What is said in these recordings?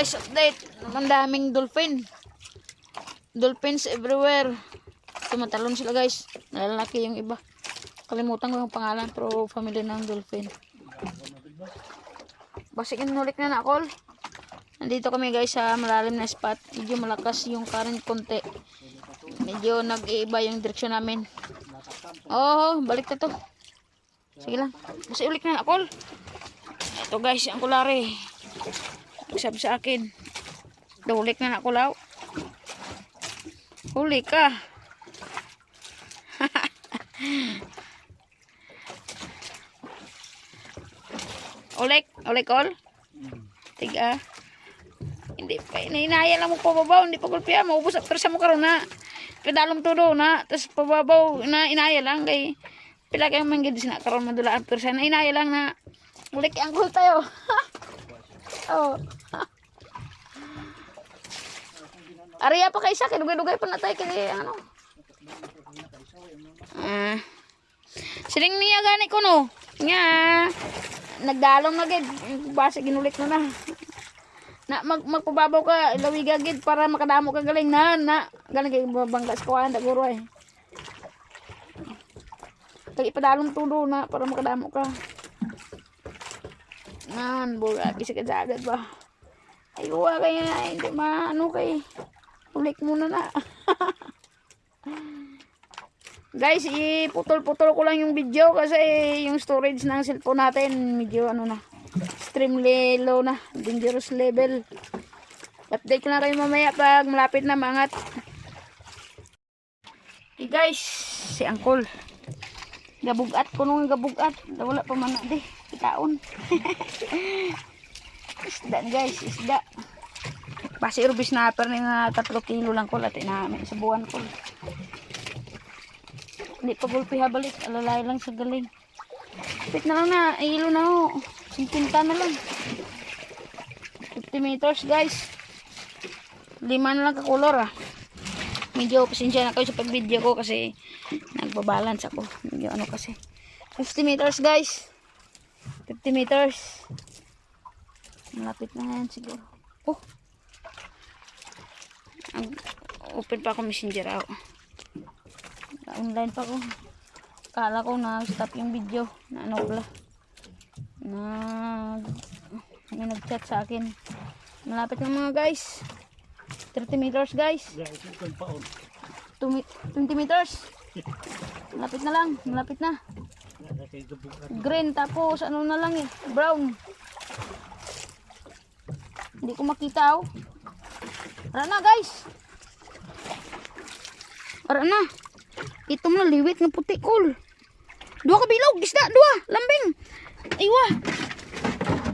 guys, update. Ang daming dolphin. Dolphins everywhere. Tumatalon sila guys. Nalalaki yung iba. Kalimutan ko yung pangalan pero family ng dolphin. Basik inulik na na call. Nandito kami guys sa malalim na spot. Medyo malakas yung current konti. Medyo nag-iiba yung direksyon namin. Oh, balik na to. Sige lang. Basta ulik na na call. Ito guys, ang kulari. Sabi sa akin. Dulik na na kulaw. Huli ka. ulik, ulik all. Tiga. Hindi pa, inahinaya lang mo pababaw, hindi pa gulpiya, maubos at persa mo karon na. Pedalom todo na, tapos pababaw na inaya lang kay pila kay manggid sina karon madula at persa na inaya lang na ulik ang kul tayo. oh. Ariya pa kay isa, kinugay-dugay pa na tayo kay ano. Ah. Siling niya gani ko no. Nga. Nagdalong na gid. Base ginulik na na. Na mag magpababaw ka ilawiga gid para makadamo ka galing na na. Galing kay bangga sa kawan daguro eh. Kay ipadalong tulo na para makadamo ka. Nan, buga bisa ka dagat ba. Ay, uwa kaya hindi maano kay. Ulik muna na. Guys, iputol-putol ko lang yung video kasi yung storage ng cellphone natin medyo ano na. Extremely low na. Dangerous level. Update ko na kayo mamaya pag malapit na mangat. Hey guys, si Angkol. Gabugat ko nung gabugat. Wala pa man na di. Itaon. isda guys, isda. Basi rubi snapper na nga 3 kilo lang ko lati namin sa buwan ko. Hindi pa gulpi habalik, alalay lang sa galing. Pit na lang na, ilo na ho. Sintinta na lang. 50 meters guys. Lima na lang kakulor ah. Medyo pasensya na kayo sa pag-video ko kasi nagbabalance ako. Medyo ano kasi. 50 meters guys. 50 meters. Malapit na yan siguro. Oh, open pa ako messenger ako. Online pa ako. Kala ko na stop yung video. Na ano pala. Na may nag-chat sa akin. Malapit na mga guys. 30 meters guys. 2 mi- 20 meters. Malapit na lang. Malapit na. Green tapos ano na lang eh. Brown. Hindi ko makita oh. Tara na guys. Tara na. Ito mo na liwit ng puti kol. Dua ka bilog, isda, dua, lambing. Aywa.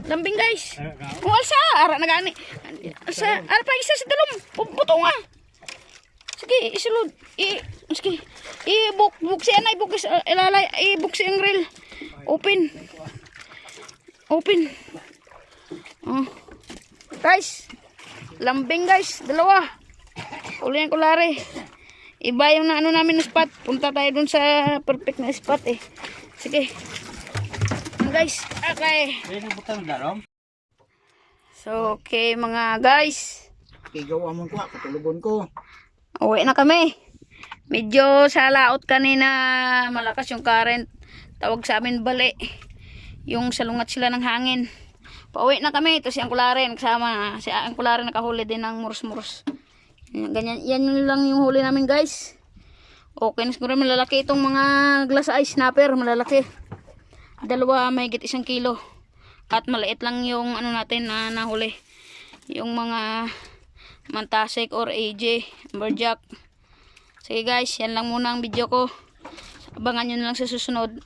Lambing guys. Kung alsa, ara na gani. Alsa, ara pa isa sa dalom. Puto nga. Sige, isulod. I, sige. I-book, book siya na, i-book is- ilalay, i-book siya ang reel. Open. Open. Oh. Guys, lambing guys, dalawa. Uli yung kulari. Iba yung na ano namin na spot. Punta tayo dun sa perfect na spot eh. Sige. Guys, okay. So, okay mga guys. Kigawa mo ko, katulugon ko. Uwi na kami. Medyo sa laot kanina malakas yung current. Tawag sa amin bali. Yung salungat sila ng hangin. Pauwi na kami. Ito si Angkulare nagsama. Si Angkulare nakahuli din ng murus-murus. Yan, Ganyan, yan lang yung huli namin guys. Okay na siguro malalaki itong mga glass eye snapper. Malalaki. Dalawa may isang kilo. At maliit lang yung ano natin na nahuli. Yung mga Mantasek or AJ, Amberjack. Sige guys, yan lang muna ang video ko. Abangan nyo na lang sa susunod.